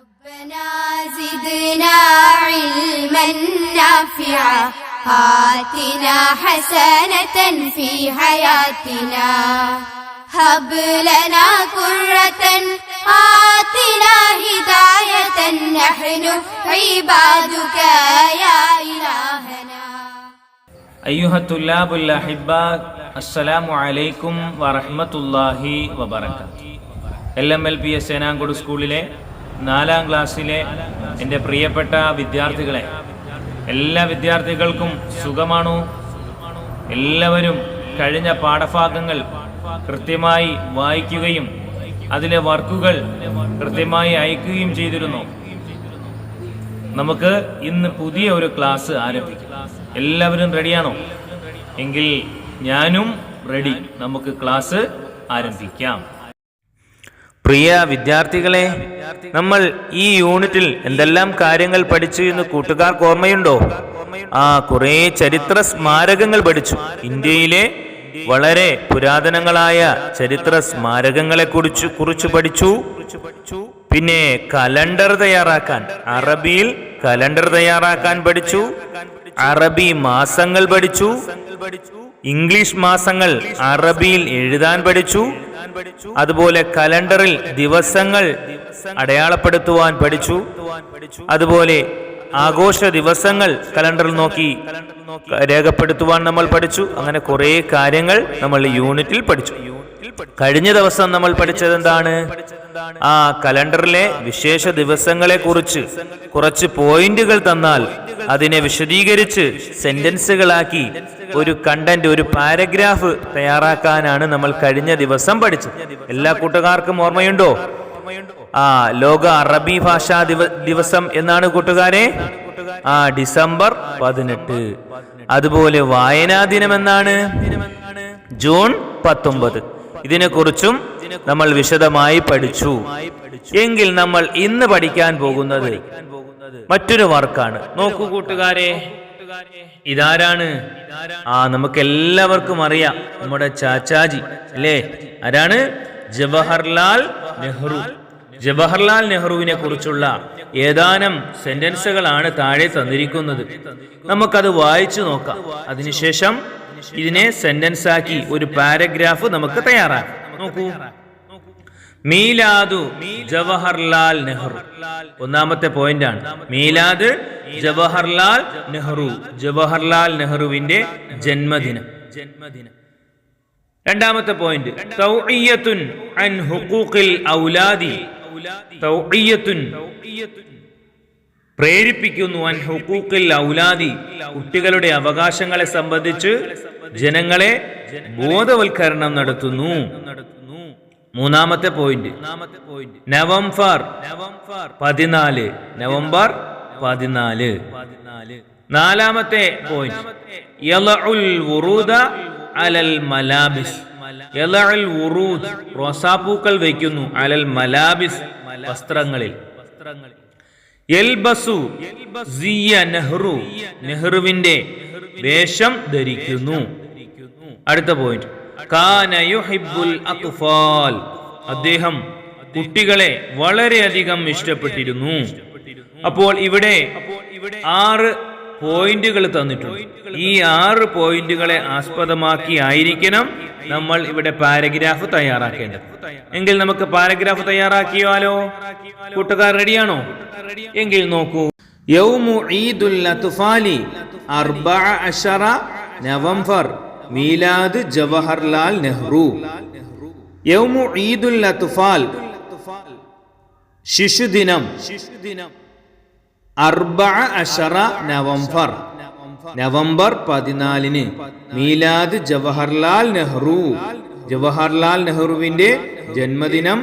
ربنا زدنا علما نافعا آتنا حسنة في حياتنا هب لنا قرة آتنا هداية نحن عبادك يا إلهنا أيها الطلاب الأحباء السلام عليكم ورحمة الله وبركاته L M L P S Senancode സ്കൂളിലെ നാലാം ക്ലാസ്സിലെ എന്റെ പ്രിയപ്പെട്ട വിദ്യാർത്ഥികളെ എല്ലാ വിദ്യാർത്ഥികൾക്കും സുഖമാണോ? എല്ലാവരും കഴിഞ്ഞ പാഠഭാഗങ്ങൾ കൃത്യമായി വായിക്കുകയും അതിലെ വർക്കുകൾ കൃത്യമായി അയക്കുകയും ചെയ്തിരുന്നു. നമുക്ക് ഇന്ന് പുതിയ ഒരു ക്ലാസ് ആരംഭിക്കും. എല്ലാവരും റെഡിയാണോ? എങ്കിൽ ഞാനും റെഡി. നമുക്ക് ക്ലാസ് ആരംഭിക്കാം. പ്രിയ വിദ്യാർത്ഥികളെ നമ്മൾ ഈ യൂണിറ്റിൽ എന്തെല്ലാം കാര്യങ്ങൾ പഠിച്ചു എന്ന് കൂട്ടുകാർക്ക് ഓർമ്മയുണ്ടോ? ആ കുറെ ചരിത്ര സ്മാരകങ്ങൾ പഠിച്ചു. ഇന്ത്യയിലെ വളരെ പുരാതനങ്ങളായ ചരിത്ര സ്മാരകങ്ങളെ കുറിച്ച് കുറിച്ച് പഠിച്ചു. പിന്നെ കലണ്ടർ തയ്യാറാക്കാൻ അറബിയിൽ കലണ്ടർ തയ്യാറാക്കാൻ പഠിച്ചു. അറബി മാസങ്ങൾ പഠിച്ചു. ഇംഗ്ലീഷ് മാസങ്ങൾ അറബിയിൽ എഴുതാൻ പഠിച്ചു. അതുപോലെ കലണ്ടറിൽ ദിവസങ്ങൾ അടയാളപ്പെടുത്തുവാൻ പഠിച്ചു. അതുപോലെ ആഘോഷ ദിവസങ്ങൾ കലണ്ടറിൽ നോക്കി രേഖപ്പെടുത്തുവാൻ നമ്മൾ പഠിച്ചു. അങ്ങനെ കുറേ കാര്യങ്ങൾ നമ്മൾ യൂണിറ്റിൽ പഠിച്ചു. കഴിഞ്ഞ ദിവസം നമ്മൾ പഠിച്ചത് എന്താണ്? ആ കലണ്ടറിലെ വിശേഷ ദിവസങ്ങളെ കുറിച്ച് കുറച്ച് പോയിന്റുകൾ തന്നാൽ അതിനെ വിശദീകരിച്ച് സെന്റൻസുകളാക്കി ഒരു കണ്ടന്റ് ഒരു പാരഗ്രാഫ് തയ്യാറാക്കാനാണ് നമ്മൾ കഴിഞ്ഞ ദിവസം പഠിച്ചത്. എല്ലാ കൂട്ടുകാർക്കും ഓർമ്മയുണ്ടോ? ആ ലോക അറബി ഭാഷാ ദിവസം എന്നാണ് കൂട്ടുകാരെ? ആ ഡിസംബർ പതിനെട്ട്. അതുപോലെ വായനാ ദിനം എന്നാണ് ജൂൺ പത്തൊമ്പത്. ഇതിനെക്കുറിച്ചും നമ്മൾ വിശദമായി പഠിച്ചു. എങ്കിൽ നമ്മൾ ഇന്ന് പഠിക്കാൻ പോകുന്നത് മറ്റൊരു വർക്കാണ് നോക്കൂ കൂട്ടുകാരെ ഇതാരാണ്? ആ നമുക്ക് എല്ലാവർക്കും അറിയാം. നമ്മുടെ ചാച്ചാജി അല്ലേ? ആരാണ്? ജവഹർലാൽ നെഹ്റു. ജവഹർലാൽ നെഹ്റുവിനെ കുറിച്ചുള്ള ഏതാനും സെന്റൻസുകളാണ് താഴെ തന്നിരിക്കുന്നത്. നമുക്കത് വായിച്ചു നോക്കാം. അതിനുശേഷം ഇതിനെ സെന്റൻസ് ആക്കി ഒരു പാരഗ്രാഫ് നമുക്ക് തയ്യാറാക്കാം. നോക്കൂ. മീലാദു ജവഹർലാൽ നെഹ്റു. ഒന്നാമത്തെ പോയിന്റ് ആണ്. മീലാദ് ജവഹർലാൽ നെഹ്റു. ജവഹർലാൽ നെഹ്റുവിന്റെ ജന്മദിനം. ജന്മദിനം. രണ്ടാമത്തെ പോയിന്റ് തൗഇയ്യത്തുൻ അൻ ഹുഖൂഖിൽ ഔലാദി. തൗഇയ്യത്തുൻ പ്രേരിപ്പിക്കുന്നു. അൻ ഹുഖൂഖിൽ ഔലാദി. കുട്ടികളുടെ അവകാശങ്ങളെ സംബന്ധിച്ച് ജനങ്ങളെ ബോധവൽക്കരണം നടത്തുന്നു. മൂന്നാമത്തെ പോയിന്റ്. നവംബർ പതിനാല്. നവംബർ പതിനാല്. നാലാമത്തെ പോയിന്റ്. അലൽ റോസാപ്പൂക്കൾ വയ്ക്കുന്നു അലൽ മലാബിസ് വസ്ത്രങ്ങളിൽ. എൽബസു നെഹ്റു നെഹ്റുവിന്റെ വേഷം ധരിക്കുന്നു. അടുത്ത പോയിന്റ് കാന യുഹിബ്ബുൽ അത്ഫാൽ. അദ്ദേഹം കുട്ടികളെ വളരെയധികം ഇഷ്ടപ്പെട്ടിരുന്നു. അപ്പോൾ ഇവിടെ ആറ് പോയിന്റുകൾ തന്നിട്ടുണ്ട്. ഈ ആറ് പോയിന്റുകളെ ആസ്പദമാക്കി ആയിരിക്കണം നമ്മൾ ഇവിടെ പാരഗ്രാഫ് തയ്യാറാക്കേണ്ടത്. എങ്കിൽ നമുക്ക് പാരഗ്രാഫ് തയ്യാറാക്കിയാലോ? കൂട്ടുകാർ റെഡിയാണോ? എങ്കിൽ നോക്കൂ. യൗമു ഈദുൽ അത്ഫാലി അർബഅ അശറ നവംബർ മീലാദ് ജവഹർലാൽ നെഹ്റു. യൗമു ഈദുൽ അത്ഫാൽ ശിശുദിനം ശിശുദിനം. അർബഅ അഷറ നവംബർ നവംബർ പതിനാലിന് മീലാദ് ജവഹർലാൽ നെഹ്റു. ജവഹർലാൽ നെഹ്റുവിന്റെ ജന്മദിനം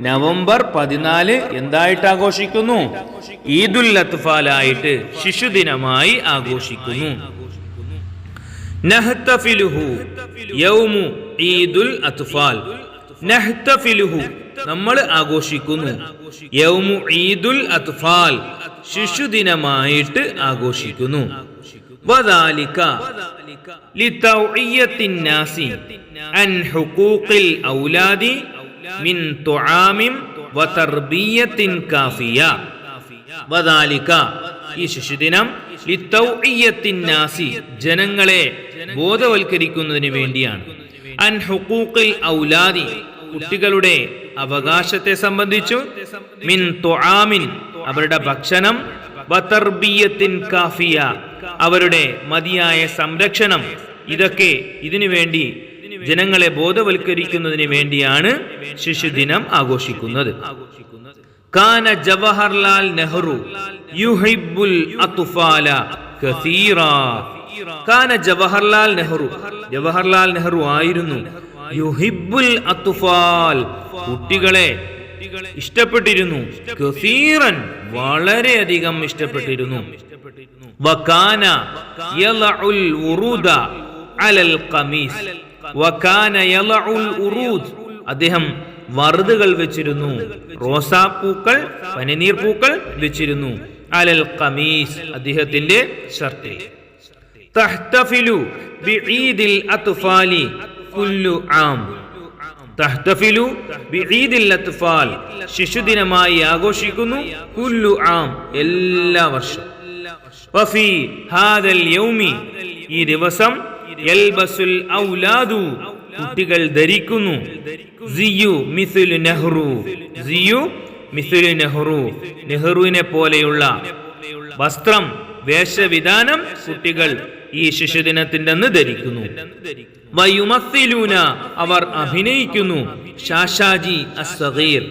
നവംബർ പതിനാല് എന്തായിട്ട് ആഘോഷിക്കുന്നു? ഈദുൽ അത്ഫാലായിട്ട് ശിശുദിനമായി ആഘോഷിക്കുന്നു. നഹ്തഫിലുഹു യൗമു ഈദുൽ അത്ഫാൽ. നഹ്തഫിലുഹു നമ്മൾ ആഘോഷിക്കുന്നു. യൗമു ഈദുൽ അത്ഫാൽ ശിശുദിനമായിട്ട് ആഘോഷിക്കുന്നു. വദാലിക ലിതൗഇയത്തിൻ നാസി അൻ ഹുഖൂഖിൽ ഔലാദി മിൻ തുആമിം വതർബിയത്തിൻ കാഫിയ. വദാലിക ഈ ശിശുദിനം നാസി ജനങ്ങളെ ബോധവൽക്കരിക്കുന്നതിന് വേണ്ടിയാണ്. അൻ ഹുഖൂഖിൽ ഔലാദി കുട്ടികളുടെ അവകാശത്തെ സംബന്ധിച്ചു മിൻ തുആമിൻ അവരുടെ ഭക്ഷണം വതർബിയത്തിൻ കാഫിയ അവരുടെ മതിയായ സംരക്ഷണം ഇതൊക്കെ ഇതിനു വേണ്ടി ജനങ്ങളെ ബോധവൽക്കരിക്കുന്നതിന് വേണ്ടിയാണ് ശിശുദിനം ആഘോഷിക്കുന്നത്. കാന ജവഹർലാൽ നെഹ്റു യുഹിബുൽ അതുഫാല കസീറ. കാന ജവഹർലാൽ നെഹ്റു ജവഹർലാൽ നെഹ്റു ആയിരുന്നു യുഹിബുൽ അത്തുഫാൽ കുട്ടികളെ ഇഷ്ടപ്പെട്ടിരുന്നു. കസീറൻ വളരെയധികം ഇഷ്ടപ്പെട്ടിരുന്നു. വകാന യലഉൽ ഉറൂദ അലൽ ഖമീസ്. വകാന യലഉൽ ഉറൂദ്. അദ്ദേഹം വറുതുകൾ വെച്ചിരുന്നു. റോസാപ്പൂക്കൾ പനിനീർ പൂക്കൾ വെച്ചിരുന്നു. അലൽ ഖമീസ് അദ്ദേഹത്തിന്റെ ഷർട്ടിൽ. തഹ്തഫിലു ബിഈദിൽ അത്ഫാലി. കുല്ലു ആം തഹ്തഫിലു ബിഈദിൽ അത്ഫാൽ ശിശുദിനമായി ആഘോഷിക്കുന്നു കുല്ലു ആം എല്ലാ വർഷവും. വഫി ഹാദൽ യൗമി ഈ ദിവസം യൽബസുൽ ഔലാദു കുട്ടികൾ ധരിക്കുന്നു. സിയു മിസുൽ നെഹ്റു. സിയു മിസുൽ നെഹ്റു. നെഹ്റുവിനെ പോലെയുള്ള വസ്ത്രം വേഷവിധാനം കുട്ടികൾ ഈ ശിശുദിനത്തിന്റെ അന്ന് ധരിക്കുന്നു. വയുമസിലൂന അവർ അഭിനയിക്കുന്നു. ഷാഷാജി അസീർ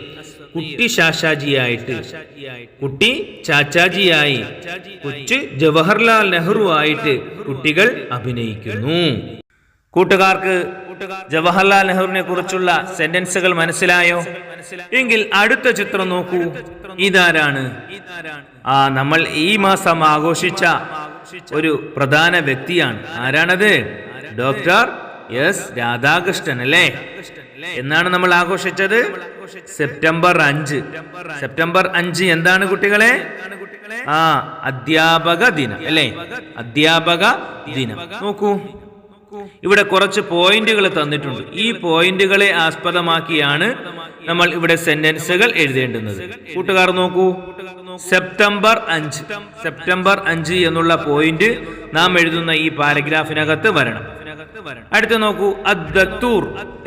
കുട്ടി ഷാഷാജിയായിട്ട് കുട്ടി ചാച്ചാജിയായി. കൊച്ചു ജവഹർലാൽ നെഹ്റു ആയിട്ട് കുട്ടികൾ അഭിനയിക്കുന്നു. കൂട്ടുകാർക്ക് ജവഹർലാൽ നെഹ്റുവിനെ കുറിച്ചുള്ള സെന്റൻസുകൾ മനസ്സിലായോ? എങ്കിൽ അടുത്ത ചിത്രം നോക്കൂ. ഇതാരാണ്? ആ നമ്മൾ ഈ മാസം ആഘോഷിച്ച ഒരു പ്രധാന വ്യക്തിയാണ്. ആരാണത്? ഡോക്ടർ എസ് രാധാകൃഷ്ണൻ അല്ലേ? എന്നാണ് നമ്മൾ ആഘോഷിച്ചത്? സെപ്റ്റംബർ അഞ്ച്. സെപ്റ്റംബർ അഞ്ച്. എന്താണ് കുട്ടികളെ? ആ അധ്യാപക ദിനം അല്ലേ? അധ്യാപക ദിനം. നോക്കൂ. ഇവിടെ കുറച്ച് പോയിന്റുകൾ തന്നിട്ടുണ്ട്. ഈ പോയിന്റുകളെ ആസ്പദമാക്കിയാണ് നമ്മൾ ഇവിടെ സെന്റൻസുകൾ എഴുതേണ്ടുന്നത്. കൂട്ടുകാർ നോക്കൂ. സെപ്റ്റംബർ അഞ്ച്. സെപ്റ്റംബർ അഞ്ച് എന്നുള്ള പോയിന്റ് നാം എഴുതുന്ന ഈ പാരഗ്രാഫിനകത്ത് വരണം. അടുത്ത നോക്കൂ. അദ്ദത്തൂർ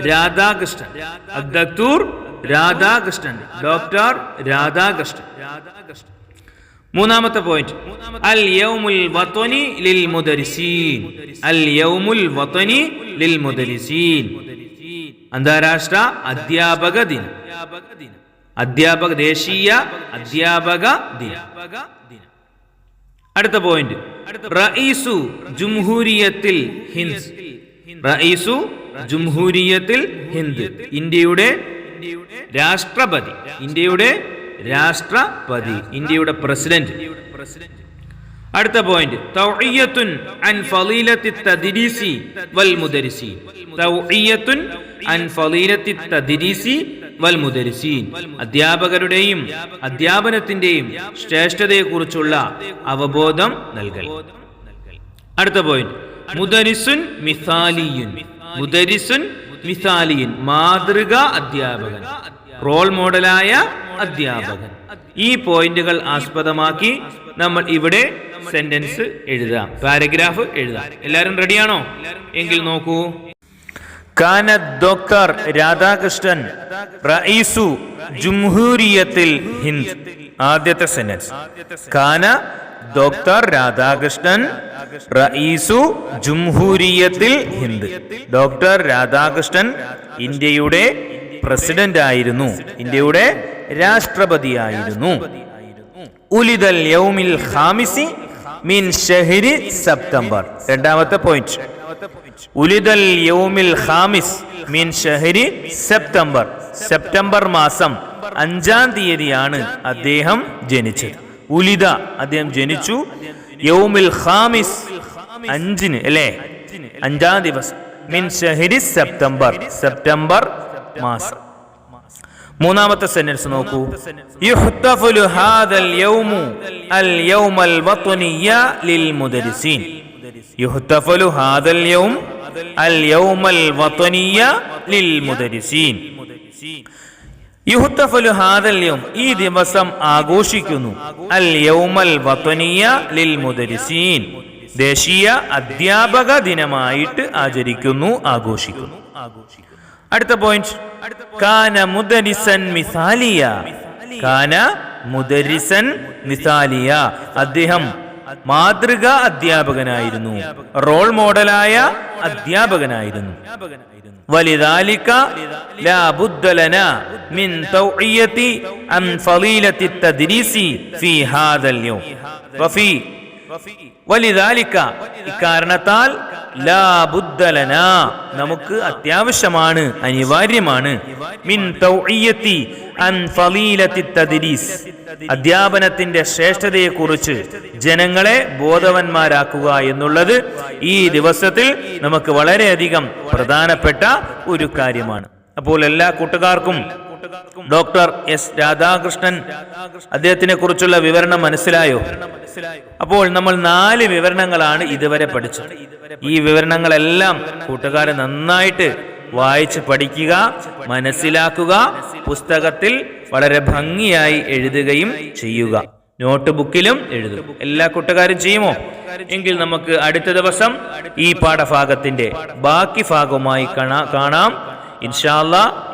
രാധാകൃഷ്ണൻ. അദ്ദത്തൂർ രാധാകൃഷ്ണൻ. ഡോക്ടർ രാധാകൃഷ്ണൻ. മൂന്നാമത്തെ പോയിന്റ് അൽ യൗമുൽ വത്വനി ലിൽ മുദരിസീൻ. അൽ യൗമുൽ വത്വനി ലിൽ മുദരിസീൻ. അന്താരാഷ്ട്ര അധ്യാപക ദിനം. അധ്യാപക ദേശീയ അധ്യാപക ദിനം. അടുത്ത പോയിന്റ് റഈസു ജുംഹൂരിയത്തിൽ ഹിന്ദ്. റഈസു ജുംഹൂരിയത്തിൽ ഹിന്ദ്. ഇന്ത്യയുടെ രാഷ്ട്രപതി. ഇന്ത്യയുടെ രാഷ്ട്രപതി. ഇന്ത്യയുടെ പ്രസിഡന്റ്. അടുത്ത പോയിന്റ് തൗഇയ്യത്തുൻ അൻ ഫലീലത്തി തദ്രീസി വൽ മുദരിസീൻ. അധ്യാപകരുടെയും അധ്യാപനത്തിന്റെയും ശ്രേഷ്ഠതയെക്കുറിച്ചുള്ള അവബോധം നൽകൽ. അടുത്ത പോയിന്റ് മുദരിസുൻ മിസാലിയുൻ. മുദരിസുൻ മിസാലിയൻ. മാതൃക അധ്യാപകൻ. റോൾ മോഡലായ അധ്യാപകൻ. ഈ പോയിന്റുകൾ ആസ്പദമാക്കി നമ്മൾ ഇവിടെ സെന്റൻസ് എഴുതാം. പാരഗ്രാഫ് എഴുതാം. എല്ലാവരും റെഡിയാണോ എങ്കിൽ നോക്കൂ. കാന ഡോക്ടർ രാധാകൃഷ്ണൻ റഈസു ജുംഹൂരിയത്തിൽ ഹിന്ദ്. ആദ്യത്തെ സെന്റൻസ്. കാന ഡോക്ടർ രാധാകൃഷ്ണൻ റഈസു ജുംഹൂരിയത്തിൽ ഹിന്ദ്. ഡോക്ടർ രാധാകൃഷ്ണൻ ഇന്ത്യയുടെ പ്രസിഡന്റ് ആയിരുന്നു ഇന്ത്യയുടെ രാഷ്ട്രപതിയായിരുന്നു. ഉലിദൽ യൗമിൽ ഹാമിസി മീൻ ഷഹരി സെപ്റ്റംബർ. രണ്ടാമത്തെ പോയിന്റ് ഉലിദൽ യൗമിൽ ഖാമിസ് മിൻ ഷഹരി സെപ്റ്റംബർ. സെപ്റ്റംബർ മാസം അഞ്ചാം തീയതിയാണ് അദ്ദേഹം ജനിച്ചത്. ഉലിദ അദ്ദേഹം ജനിച്ചു യൗമിൽ ഖാമിസ് അഞ്ചിന് അല്ലേ? അഞ്ചാം ദിവസം. മിൻ ഷഹരി സെപ്റ്റംബർ. സെപ്റ്റംബർ മാസം. മൂന്നാമത്തെ സെന്റൻസ് നോക്കൂ. യുഹ്തഫുലു ഹാദൽ യൗമു അൽ യൗമൽ ലിൽ മുദരിസീൻ. വത്നിയ ഈ ദിവസം ആഘോഷിക്കുന്നു. വത്വനിയ ലിൽ ദേശീയ അധ്യാപക ദിനമായിട്ട് ആചരിക്കുന്നു ആഘോഷിക്കുന്നു. അടുത്ത പോയിന്റ് കാന മുദരിസൻ മിസാലിയ. കാന മുദരിസൻ മിസാലിയ. അദ്ദേഹം മാതൃക അധ്യാപകനായിരുന്നു റോൾ മോഡലായ അധ്യാപകനായിരുന്നു ولذلك لا بد لنا من توعية عن فضيلة التدريس في هذا اليوم وفي വലിതാലിക്ക ഇക്കാരണത്താൽ ലാ ബുദ്ധലന നമുക്ക് അത്യാവശ്യമാണ് അനിവാര്യമാണ്. മിൻ ശ്രേഷ്ഠതയെ അൻ തദ്രീസ്. അധ്യാപനത്തിന്റെ ശ്രേഷ്ഠതയെക്കുറിച്ച് ജനങ്ങളെ ബോധവന്മാരാക്കുക എന്നുള്ളത് ഈ ദിവസത്തിൽ നമുക്ക് വളരെയധികം പ്രധാനപ്പെട്ട ഒരു കാര്യമാണ്. അപ്പോൾ എല്ലാ കൂട്ടുകാർക്കും ഡോക്ടർ എസ് രാധാകൃഷ്ണൻ അദ്ദേഹത്തിനെ കുറിച്ചുള്ള വിവരണം മനസ്സിലായോ? അപ്പോൾ നമ്മൾ നാല് വിവരണങ്ങളാണ് ഇതുവരെ പഠിച്ചത്. ഈ വിവരണങ്ങളെല്ലാം കൂട്ടുകാരെ നന്നായിട്ട് വായിച്ച് പഠിക്കുക മനസ്സിലാക്കുക പുസ്തകത്തിൽ വളരെ ഭംഗിയായി എഴുതുകയും ചെയ്യുക. നോട്ട് ബുക്കിലും എഴുതും എല്ലാ കൂട്ടുകാരും ചെയ്യുമോ? എങ്കിൽ നമുക്ക് അടുത്ത ദിവസം ഈ പാഠഭാഗത്തിന്റെ ബാക്കി ഭാഗവുമായി കാണാ- ഇൻഷാല്ലാ